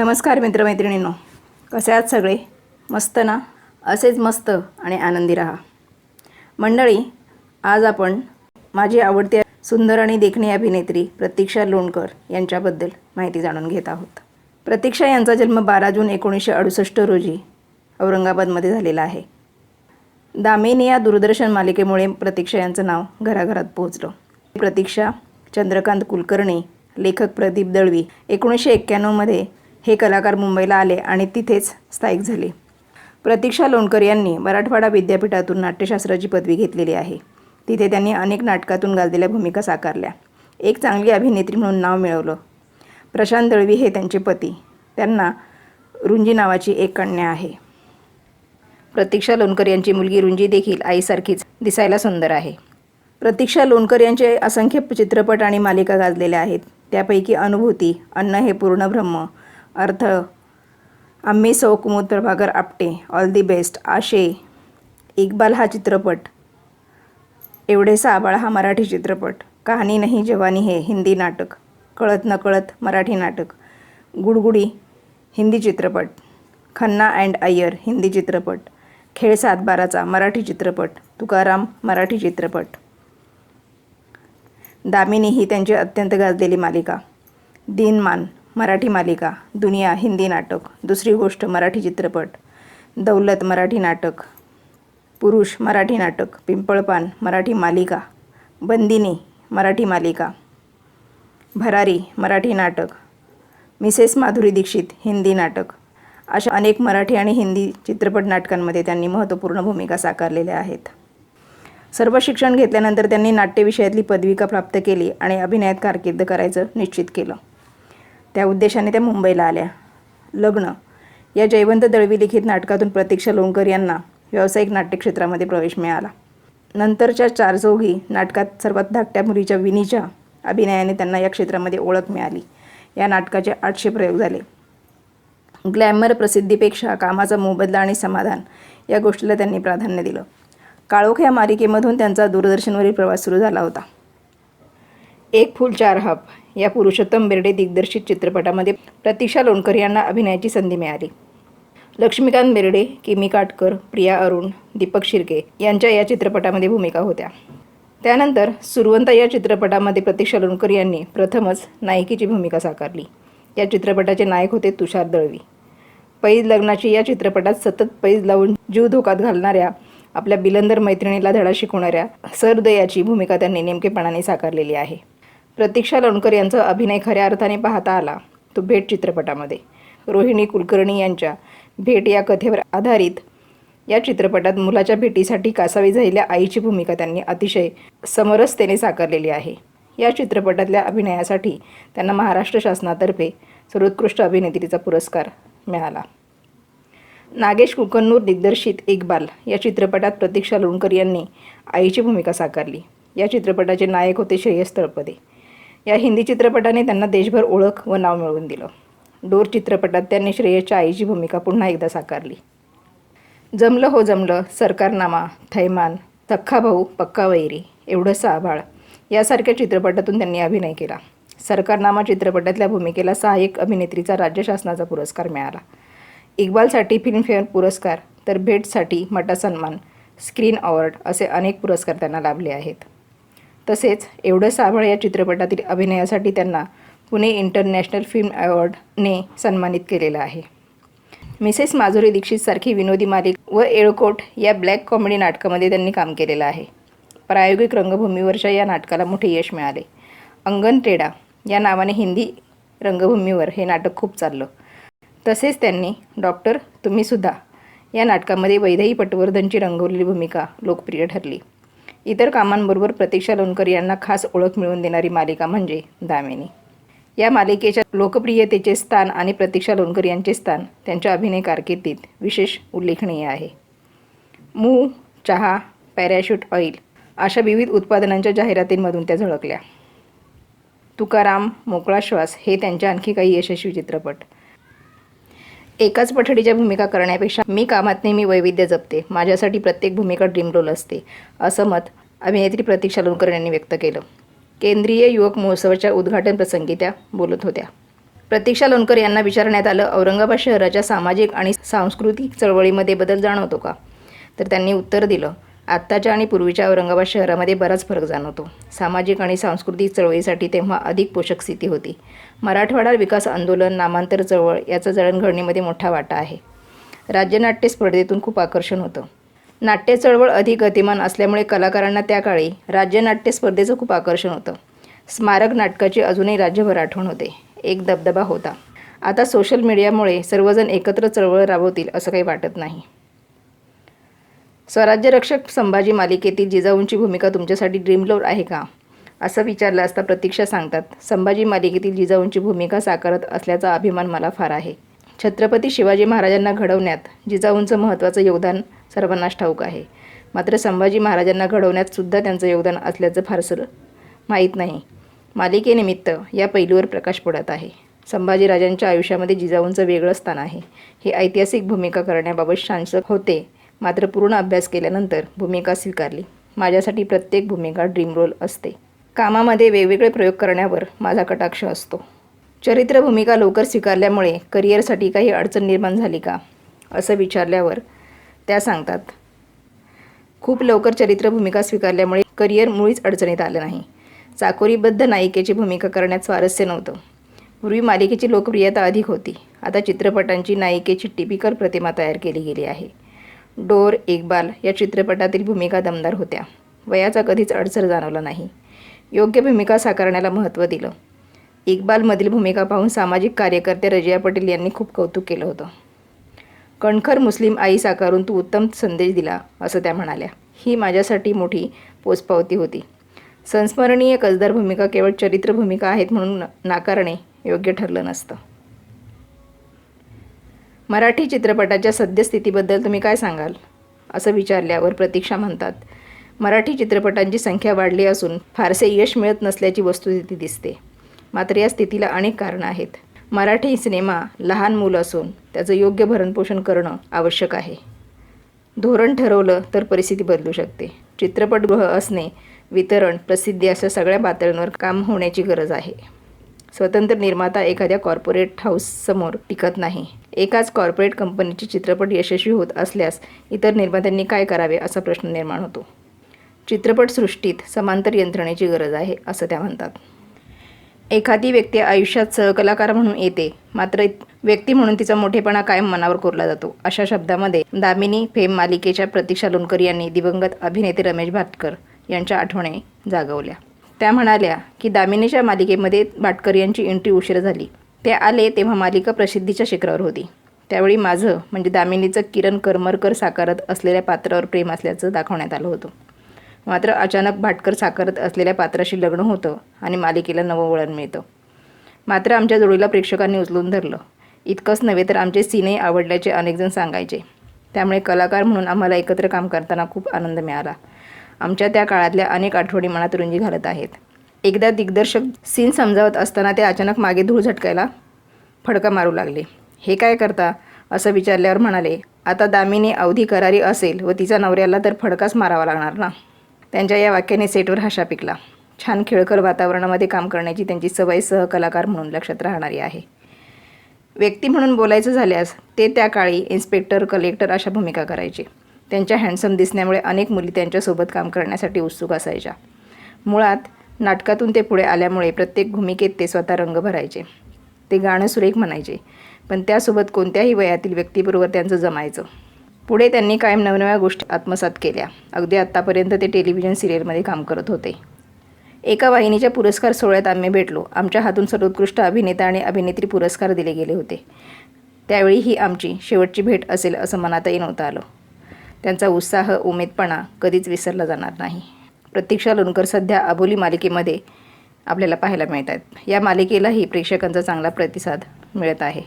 नमस्कार मित्रमैत्रिणींनो. कसे आहात सगळे? मस्त ना? असेच मस्त आणि आनंदी राहा. मंडळी आज आपण माझी आवडती सुंदर आणि देखणी अभिनेत्री प्रतीक्षा लोणकर यांच्याबद्दल माहिती जाणून घेत आहोत. प्रतीक्षा यांचा जन्म बारा जून एकोणीसशे अडुसष्ट रोजी औरंगाबादमध्ये झालेला आहे. दामिनी या दूरदर्शन मालिकेमुळे प्रतीक्षा यांचं नाव घराघरात पोहोचलं. प्रतीक्षा चंद्रकांत कुलकर्णी लेखक प्रदीप दळवी एकोणीसशे एक्क्याण्णवमध्ये हे कलाकार मुंबईला आले आणि तिथेच स्थायिक झाले. प्रतीक्षा लोणकर यांनी मराठवाडा विद्यापीठातून नाट्यशास्त्राची पदवी घेतलेली आहे. तिथे त्यांनी अनेक नाटकातून गाजलेल्या भूमिका साकारल्या. एक चांगली अभिनेत्री म्हणून नाव मिळवलं. प्रशांत दळवी हे त्यांचे पती. त्यांना रुंजी नावाची एक कन्या आहे. प्रतीक्षा लोणकर यांची मुलगी रुंजी देखील आईसारखीच दिसायला सुंदर आहे. प्रतीक्षा लोणकर यांचे असंख्य चित्रपट आणि मालिका गाजलेल्या आहेत. त्यापैकी अनुभूती अन्न हे पूर्ण ब्रह्म अर्थ आम्ही सौ Kumud Apte all the best आशे इक्बाल हा चित्रपट एवढे साबाळ हा मराठी चित्रपट कहाणी नाही जवानी हे हिंदी नाटक कळत नकळत मराठी नाटक गुडगुडी हिंदी चित्रपट खन्ना अँड अय्यर हिंदी चित्रपट खेळ सातबाराचा मराठी चित्रपट तुकाराम मराठी चित्रपट. दामिनी ही त्यांची अत्यंत गाजलेली मालिका दिनमान मराठी मालिका दुनिया हिंदी नाटक दुसरी गोष्ट मराठी चित्रपट दौलत मराठी नाटक पुरुष मराठी नाटक पिंपळपान मराठी मालिका बंदिनी मराठी मालिका भरारी मराठी नाटक मिसेस माधुरी दीक्षित हिंदी नाटक अशा अनेक मराठी आणि हिंदी चित्रपट नाटकांमध्ये त्यांनी महत्त्वपूर्ण भूमिका साकारलेल्या आहेत. सर्व शिक्षण घेतल्यानंतर त्यांनी नाट्य विषयातली पदविका प्राप्त केली आणि अभिनयात कारकीर्द करायचं निश्चित केलं. त्या उद्देशाने त्या मुंबईला आल्या. लग्न. या जयवंत दळवी लिखित नाटकातून प्रतीक्षा लोणकर यांना व्यावसायिक नाट्यक्षेत्रामध्ये प्रवेश मिळाला. नंतरच्या चार चौघी नाटकात सर्वात धाकट्या मुलीच्या विनीच्या अभिनयाने त्यांना या क्षेत्रामध्ये ओळख मिळाली. या नाटकाचे आठशे प्रयोग झाले. ग्लॅमर प्रसिद्धीपेक्षा कामाचा मोबदला आणि समाधान या गोष्टीला त्यांनी प्राधान्य दिलं. काळोख या मालिकेमधून त्यांचा दूरदर्शनवरील प्रवास सुरू झाला होता. एक फूल चार हाप या पुरुषोत्तम बेर्डे दिग्दर्शित चित्रपटामध्ये प्रतीक्षा लोणकर यांना अभिनयाची संधी मिळाली. लक्ष्मीकांत बेर्डे किमी काटकर प्रिया अरुण दीपक शिर्के यांच्या या चित्रपटामध्ये भूमिका होत्या. त्यानंतर सुरवंता या चित्रपटामध्ये प्रतीक्षा लोणकर यांनी प्रथमच नायिकेची भूमिका साकारली. या चित्रपटाचे नायक होते तुषार दळवी. पैज लग्नाची या चित्रपटात सतत पैज लावून जीव धोकात घालणाऱ्या आपल्या बिलंदर मैत्रिणीला धडा शिकवणाऱ्या सरदयाची भूमिका त्यांनी नेमकेपणाने साकारलेली आहे. प्रतीक्षा लोणकर यांचा अभिनय खऱ्या अर्थाने पाहता आला. तो भेट चित्रपटामध्ये. रोहिणी कुलकर्णी यांच्या भेट या कथेवर आधारित या चित्रपटात मुलाच्या भेटीसाठी कासावी झालेल्या आईची भूमिका त्यांनी अतिशय समरसतेने साकारलेली आहे. या चित्रपटातल्या अभिनयासाठी त्यांना महाराष्ट्र शासनातर्फे सर्वोत्कृष्ट अभिनेत्रीचा पुरस्कार मिळाला. नागेश कुकन्नूर दिग्दर्शित इक्बाल या चित्रपटात प्रतीक्षा लोणकर यांनी आईची भूमिका साकारली. या चित्रपटाचे नायक होते श्रेयस तळपदे. या हिंदी चित्रपटाने त्यांना देशभर ओळख व नाव मिळवून दिलं. डोर चित्रपटात त्यांनी श्रेयच्या आईची भूमिका पुन्हा एकदा साकारली. जमलं हो जमलं सरकारनामा थैमान सख्खा भाऊ पक्का वैरी एवढंसं आभाळ यासारख्या चित्रपटातून त्यांनी अभिनय केला. सरकारनामा चित्रपटातल्या भूमिकेला सहाय्यक अभिनेत्रीचा राज्य शासनाचा पुरस्कार मिळाला. इक्बालसाठी फिल्मफेअर पुरस्कार तर भेटसाठी मटा सन्मान स्क्रीन अवॉर्ड असे अनेक पुरस्कार त्यांना लाभले आहेत. तसेच एवढं साबळ या चित्रपटातील अभिनयासाठी त्यांना पुणे इंटरनॅशनल फिल्म अवॉर्डने सन्मानित केलेलं आहे. मिसेस माधुरी दीक्षितसारखी विनोदी मालिक व एळकोट या ब्लॅक कॉमेडी नाटकामध्ये त्यांनी काम केलेलं आहे. प्रायोगिक रंगभूमीवरच्या या नाटकाला मोठे यश मिळाले. अंगण टेडा या नावाने हिंदी रंगभूमीवर हे नाटक खूप चाललं. तसेच त्यांनी डॉक्टर तुम्हीसुद्धा या नाटकामध्ये वैदही पटवर्धनची रंगवलेली भूमिका लोकप्रिय ठरली. इतर कामांबरोबर प्रतीक्षा लोणकर यांना खास ओळख मिळवून देणारी मालिका म्हणजे दामिनी. या मालिकेच्या लोकप्रियतेचे स्थान आणि प्रतीक्षा लोणकर यांचे स्थान त्यांच्या अभिनय कारकिर्दीत विशेष उल्लेखनीय आहे. मूग चहा पॅराशूट ऑइल अशा विविध उत्पादनांच्या जाहिरातींमधून त्या झळकल्या. तुकाराम मोकळा श्वास हे त्यांचे आणखी काही यशस्वी चित्रपट. एकाच पठडीच्या भूमिका करण्यापेक्षा मी कामात नेहमी वैविध्य जपते. माझ्यासाठी प्रत्येक भूमिका ड्रीम रोल असते. असं मत अभिनेत्री प्रतीक्षा लोणकर यांनी व्यक्त केलं. केंद्रीय युवक महोत्सवाच्या उद्घाटन प्रसंगी त्या बोलत होत्या. प्रतीक्षा लोणकर यांना विचारण्यात आलं औरंगाबाद शहराच्या सामाजिक आणि सांस्कृतिक चळवळीमध्ये बदल जाणवतो का? तर त्यांनी उत्तर दिलं आत्ताच्या आणि पूर्वीच्या औरंगाबाद शहरामध्ये बराच फरक जाणवतो. सामाजिक आणि सांस्कृतिक चळवळीसाठी तेव्हा अधिक पोषक स्थिती होती. मराठवाडा विकास आंदोलन नामांतर चळवळ याचा जळणघडणीमध्ये मोठा वाटा आहे. राज्यनाट्य स्पर्धेतून खूप आकर्षण होतं. नाट्य चळवळ अधिक गतिमान असल्यामुळे कलाकारांना त्या काळी राज्यनाट्य स्पर्धेचं खूप आकर्षण होतं. स्मारक नाटकाची अजूनही राज्यभर आठवण होते. एक दबदबा होता. आता सोशल मीडियामुळे सर्वजण एकत्र चळवळ राबवतील असं काही वाटत नाही. स्वराज्य रक्षक संभाजी मालिकेतील जिजाऊंची भूमिका तुमच्यासाठी ड्रीमलोर आहे का? असं विचारलं असता प्रतीक्षा सांगतात संभाजी मालिकेतील जिजाऊंची भूमिका साकारत असल्याचा अभिमान मला फार आहे. छत्रपती शिवाजी महाराजांना घडवण्यात जिजाऊंचं महत्त्वाचं योगदान सर्वांनाच ठाऊक आहे. मात्र संभाजी महाराजांना घडवण्यात सुद्धा त्यांचं योगदान असल्याचं फारसं माहीत नाही. मालिकेनिमित्त या पैलूवर प्रकाश पडत आहे. संभाजीराजांच्या आयुष्यामध्ये जिजाऊंचं वेगळं स्थान आहे. ही ऐतिहासिक भूमिका करण्याबाबत शांसक होते. मात्र पूर्ण अभ्यास केल्यानंतर भूमिका स्वीकारली. माझ्यासाठी प्रत्येक भूमिका ड्रीम रोल असते. कामामध्ये वेगवेगळे प्रयोग करण्यावर माझा कटाक्ष असतो. चरित्र भूमिका लवकर स्वीकारल्यामुळे करिअरसाठी काही अडचण निर्माण झाली का? असं विचारल्यावर त्या सांगतात खूप लवकर चरित्र भूमिका स्वीकारल्यामुळे करिअर मुळीच अडचणीत आलं नाही. चाकोरीबद्ध नायिकेची भूमिका करण्यात स्वारस्य नव्हतं. पूर्वी मालिकेची लोकप्रियता अधिक होती. आता चित्रपटांची नायिकेची टिपिकल प्रतिमा तयार केली गेली आहे. डोर इकबाल या चित्रपटातील भूमिका दमदार होत्या. वयाचा कधीच अडसर जाणवला नाही. योग्य भूमिका साकारण्याला महत्त्व दिलं. इकबालमधील भूमिका पाहून सामाजिक कार्यकर्ते रजिया पटेल यांनी खूप कौतुक केलं होतं. कणखर मुस्लिम आई साकारून तू उत्तम संदेश दिला असं त्या म्हणाल्या. ही माझ्यासाठी मोठी पोचपावती होती. संस्मरणीय कसदार भूमिका केवळ चरित्र भूमिका आहेत म्हणून नाकारणे योग्य ठरलं नसतं. मराठी चित्रपटाच्या सद्यस्थितीबद्दल तुम्ही काय सांगाल? असं विचारल्यावर प्रतीक्षा म्हणतात मराठी चित्रपटांची संख्या वाढली असून फारसे यश मिळत नसल्याची वस्तुस्थिती दिसते. मात्र या स्थितीला अनेक कारणं आहेत. मराठी सिनेमा लहान मूल असून त्याचं योग्य भरणपोषण करणं आवश्यक आहे. धोरण ठरवलं तर परिस्थिती बदलू शकते. चित्रपटगृह असणे वितरण प्रसिद्धी अशा सगळ्या पातळींवर काम होण्याची गरज आहे. स्वतंत्र निर्माता एखाद्या कॉर्पोरेट हाऊससमोर टिकत नाही. एकाच कॉर्पोरेट कंपनीचे चित्रपट यशस्वी होत असल्यास इतर निर्मात्यांनी काय करावे असा प्रश्न निर्माण होतो. चित्रपटसृष्टीत समांतर यंत्रणेची गरज आहे असं त्या म्हणतात. एखादी व्यक्ती आयुष्यात सहकलाकार म्हणून येते मात्र व्यक्ती म्हणून तिचा मोठेपणा कायम मनावर कोरला जातो. अशा शब्दामध्ये दामिनी फेम मालिकेच्या प्रतीक्षा लोणकर यांनी दिवंगत अभिनेते रमेश भाटकर यांच्या आठवणी जागवल्या. त्या म्हणाल्या की दामिनीच्या मालिकेमध्ये भाटकर यांची एंट्री उशीर झाली. ते आले तेव्हा मालिका प्रसिद्धीच्या शिखरावर होती. त्यावेळी माझं म्हणजे दामिनीचं किरण करमरकर साकारत असलेल्या पात्रावर प्रेम असल्याचं दाखवण्यात आलं होतं. मात्र अचानक भाटकर साकारत असलेल्या पात्राशी लग्न होतं आणि मालिकेला नवं वळण मिळतं. मात्र आमच्या जोडीला प्रेक्षकांनी उचलून धरलं. इतकंच नव्हे तर आमचे सिने आवडल्याचे अनेकजण सांगायचे. त्यामुळे कलाकार म्हणून आम्हाला एकत्र काम करताना खूप आनंद मिळाला. आमच्या त्या काळातल्या अनेक आठवणी मनात रुंजी घालत आहेत. एकदा दिग्दर्शक सीन समजावत असताना ते अचानक मागे धूळ झटकायला फडका मारू लागले. हे काय करता? असं विचारल्यावर म्हणाले आता दामिनी अवधी करारी असेल व तिचा नवऱ्याला तर फडकाच मारावा लागणार ना. त्यांच्या या वाक्याने सेटवर हशा पिकला. छान खेळकर वातावरणामध्ये काम करण्याची त्यांची सवय सहकलाकार म्हणून लक्षात राहणारी आहे. व्यक्ती म्हणून बोलायचं झाल्यास ते त्या काळी इन्स्पेक्टर कलेक्टर अशा भूमिका करायचे. त्यांच्या हँडसम दिसण्यामुळे अनेक मुली त्यांच्यासोबत काम करण्यासाठी उत्सुक असायच्या. मुळात नाटकातून ते पुढे आल्यामुळे प्रत्येक भूमिकेत ते स्वतः रंग भरायचे. ते गाणं सुरेख म्हणायचे पण त्यासोबत कोणत्याही वयातील व्यक्तीबरोबर त्यांचं जमायचं. पुढे त्यांनी कायम नवनव्या गोष्टी आत्मसात केल्या. अगदी आत्तापर्यंत ते टेलिव्हिजन सिरियलमध्ये काम करत होते. एका वाहिनीच्या पुरस्कार सोहळ्यात आम्ही भेटलो. आमच्या हातून सर्वोत्कृष्ट अभिनेता आणि अभिनेत्री पुरस्कार दिले गेले होते. त्यावेळी ही आमची शेवटची भेट असेल असं मनातही नव्हतं आलं. त्यांचा उत्साह उमेदपणा कधीच विसरला जाणार नाही. प्रतीक्षा लोणकर सध्या अबोली मालिकेमध्ये आपल्याला पाहायला मिळत आहेत या मालिकेलाही प्रेक्षकांचा चांगला प्रतिसाद मिळत आहे.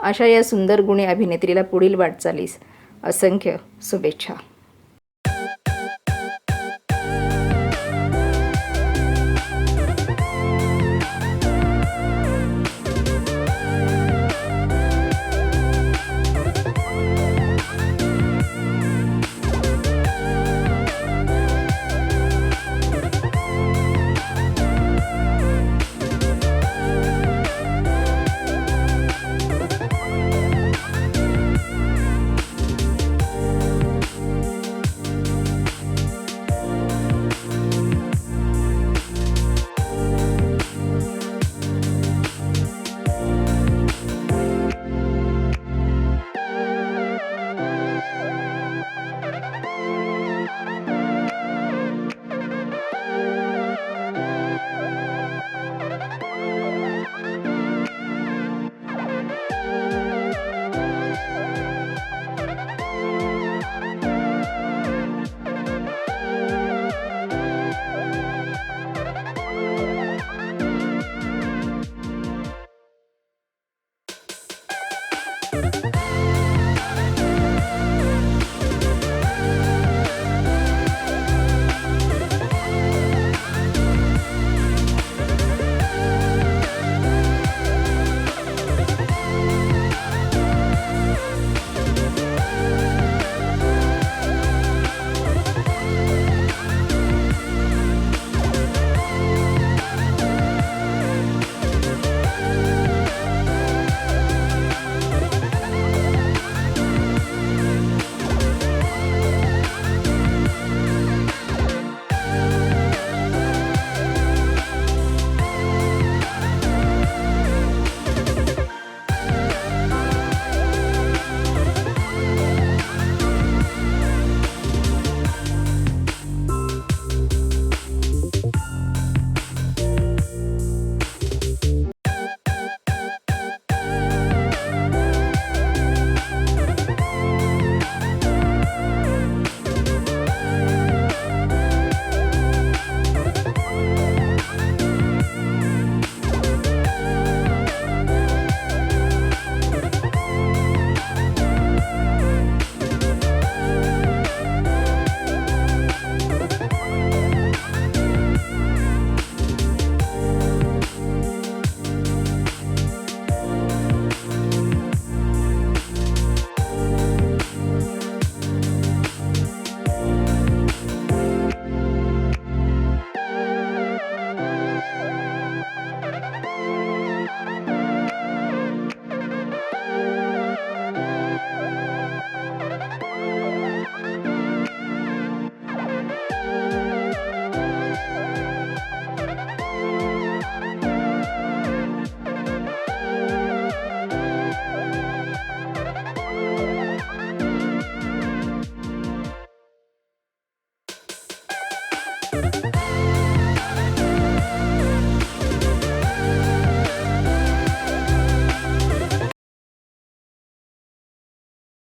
अशा या सुंदर गुणी अभिनेत्रीला पुढील वाटचालीस असंख्य शुभेच्छा.